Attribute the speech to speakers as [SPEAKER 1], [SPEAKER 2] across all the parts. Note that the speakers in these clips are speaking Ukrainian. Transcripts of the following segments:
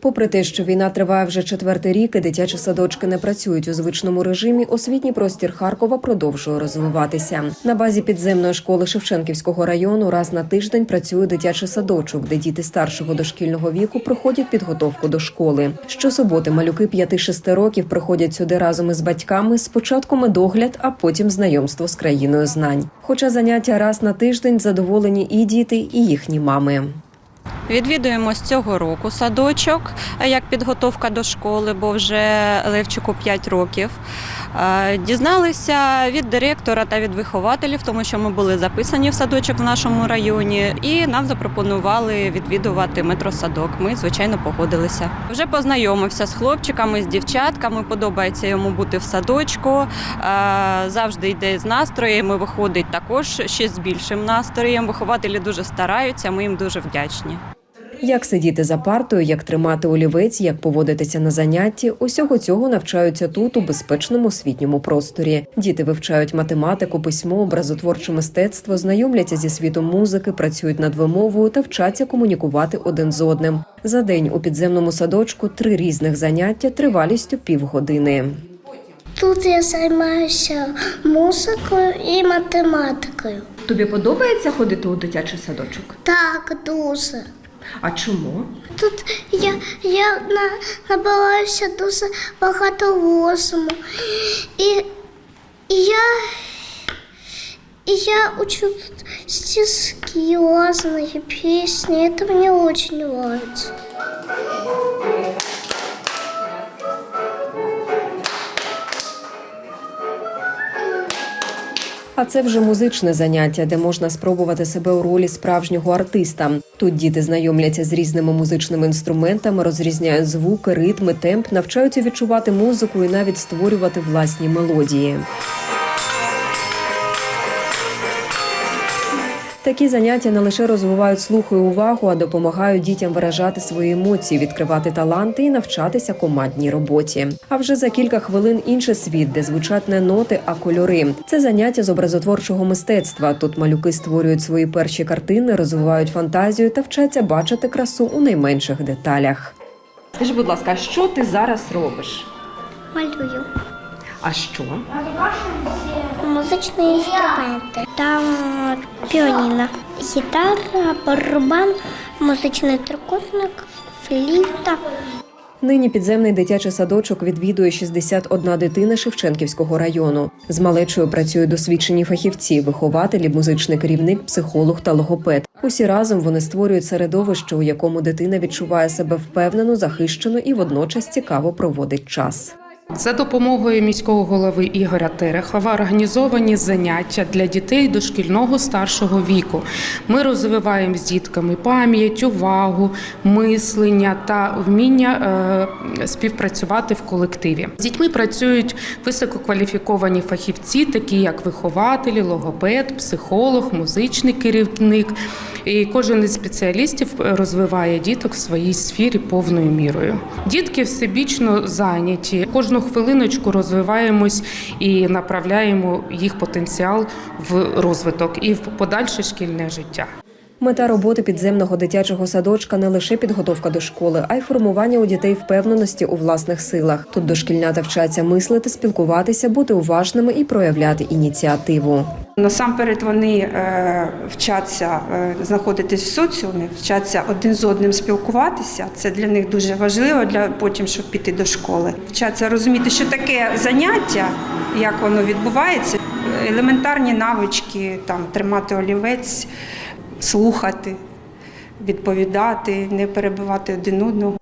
[SPEAKER 1] Попри те, що війна триває вже четвертий рік, і дитячі садочки не працюють у звичному режимі, освітній простір Харкова продовжує розвиватися. На базі підземної школи Шевченківського району раз на тиждень працює дитячий садочок, де діти старшого дошкільного віку проходять підготовку до школи. Щосуботи малюки 5-6 років приходять сюди разом із батьками. Спочатку медогляд, а потім знайомство з країною знань. Хоча заняття раз на тиждень задоволені і діти, і їхні мами.
[SPEAKER 2] Відвідуємо з цього року садочок е, як підготовка до школи, бо вже Левчику 5 років. Е, Дізналися від директора та від вихователів, тому що ми були записані в садочок в нашому районі, і нам запропонували відвідувати метросадок. Ми, звичайно, погодилися. Вже познайомився з хлопчиками, з дівчатками. Подобається йому бути в садочку. Е, Завжди йде з настроєм і виходить також ще з більшим настроєм. Вихователі дуже стараються, ми їм дуже вдячні.
[SPEAKER 1] Як сидіти за партою, як тримати олівець, як поводитися на занятті, усього цього навчаються тут у безпечному освітньому просторі. Діти вивчають математику, письмо, образотворче мистецтво, знайомляться зі світом музики, працюють над вимовою та вчаться комунікувати один з одним. За день у підземному садочку три різних заняття тривалістю півгодини.
[SPEAKER 3] Тут я займаюся музикою і математикою.
[SPEAKER 1] Тобі подобається ходити у дитячий садочок?
[SPEAKER 3] Так, дуже.
[SPEAKER 1] А чому?
[SPEAKER 3] Тут я, я на, набираюся дуже багато розуму. І, і я, і я учу тут стишки, разные песни. Это мне очень нравится.
[SPEAKER 1] А це вже музичне заняття, де можна спробувати себе у ролі справжнього артиста. Тут діти знайомляться з різними музичними інструментами, розрізняють звуки, ритми, темп, навчаються відчувати музику і навіть створювати власні мелодії. Такі заняття не лише розвивають слух і увагу, а допомагають дітям виражати свої емоції, відкривати таланти і навчатися командній роботі. А вже за кілька хвилин інший світ, де звучать не ноти, а кольори. Це заняття з образотворчого мистецтва. Тут малюки створюють свої перші картини, розвивають фантазію та вчаться бачити красу у найменших деталях. Скажи, будь ласка, що ти зараз робиш?
[SPEAKER 3] Малюю.
[SPEAKER 1] А що?
[SPEAKER 3] Музичні інструменти. Там піаніно, гітара, барабан, музичний трикутник, фліта.
[SPEAKER 1] Нині підземний дитячий садочок відвідує 61 дитина Шевченківського району. З малечою працюють досвідчені фахівці, вихователі, музичний керівник, психолог та логопед. Усі разом вони створюють середовище, у якому дитина відчуває себе впевнено, захищено і водночас цікаво проводить час.
[SPEAKER 4] За допомогою міського голови Ігоря Терехова організовані заняття для дітей дошкільного старшого віку. Ми розвиваємо з дітками пам'ять, увагу, мислення та вміння е, співпрацювати в колективі. З дітьми працюють висококваліфіковані фахівці, такі як вихователі, логопед, психолог, музичний керівник. І кожен із спеціалістів розвиває діток в своїй сфері повною мірою. Дітки всебічно зайняті. Кожну хвилиночку розвиваємось і направляємо їх потенціал в розвиток і в подальше шкільне життя.
[SPEAKER 1] Мета роботи підземного дитячого садочка не лише підготовка до школи, а й формування у дітей впевненості у власних силах. Тут дошкільнята вчаться мислити, спілкуватися, бути уважними і проявляти ініціативу.
[SPEAKER 5] Насамперед вони е, вчаться е, знаходитись в соціумі, вчаться один з одним спілкуватися. Це для них дуже важливо для потім, щоб піти до школи. Вчаться розуміти, що таке заняття, як воно відбувається. Елементарні навички, там тримати олівець, слухати, відповідати, не перебивати один одного.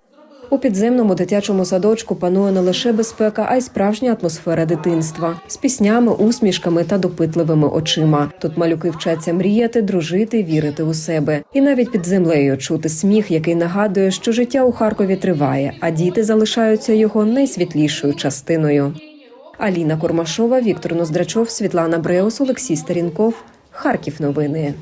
[SPEAKER 1] У підземному дитячому садочку панує не лише безпека, а й справжня атмосфера дитинства з піснями, усмішками та допитливими очима. Тут малюки вчаться мріяти, дружити, вірити у себе, і навіть під землею чути сміх, який нагадує, що життя у Харкові триває, а діти залишаються його найсвітлішою частиною. Аліна Курмашова, Віктор Ноздрачов, Світлана Бреус, Олексій Старінков. Харків новини.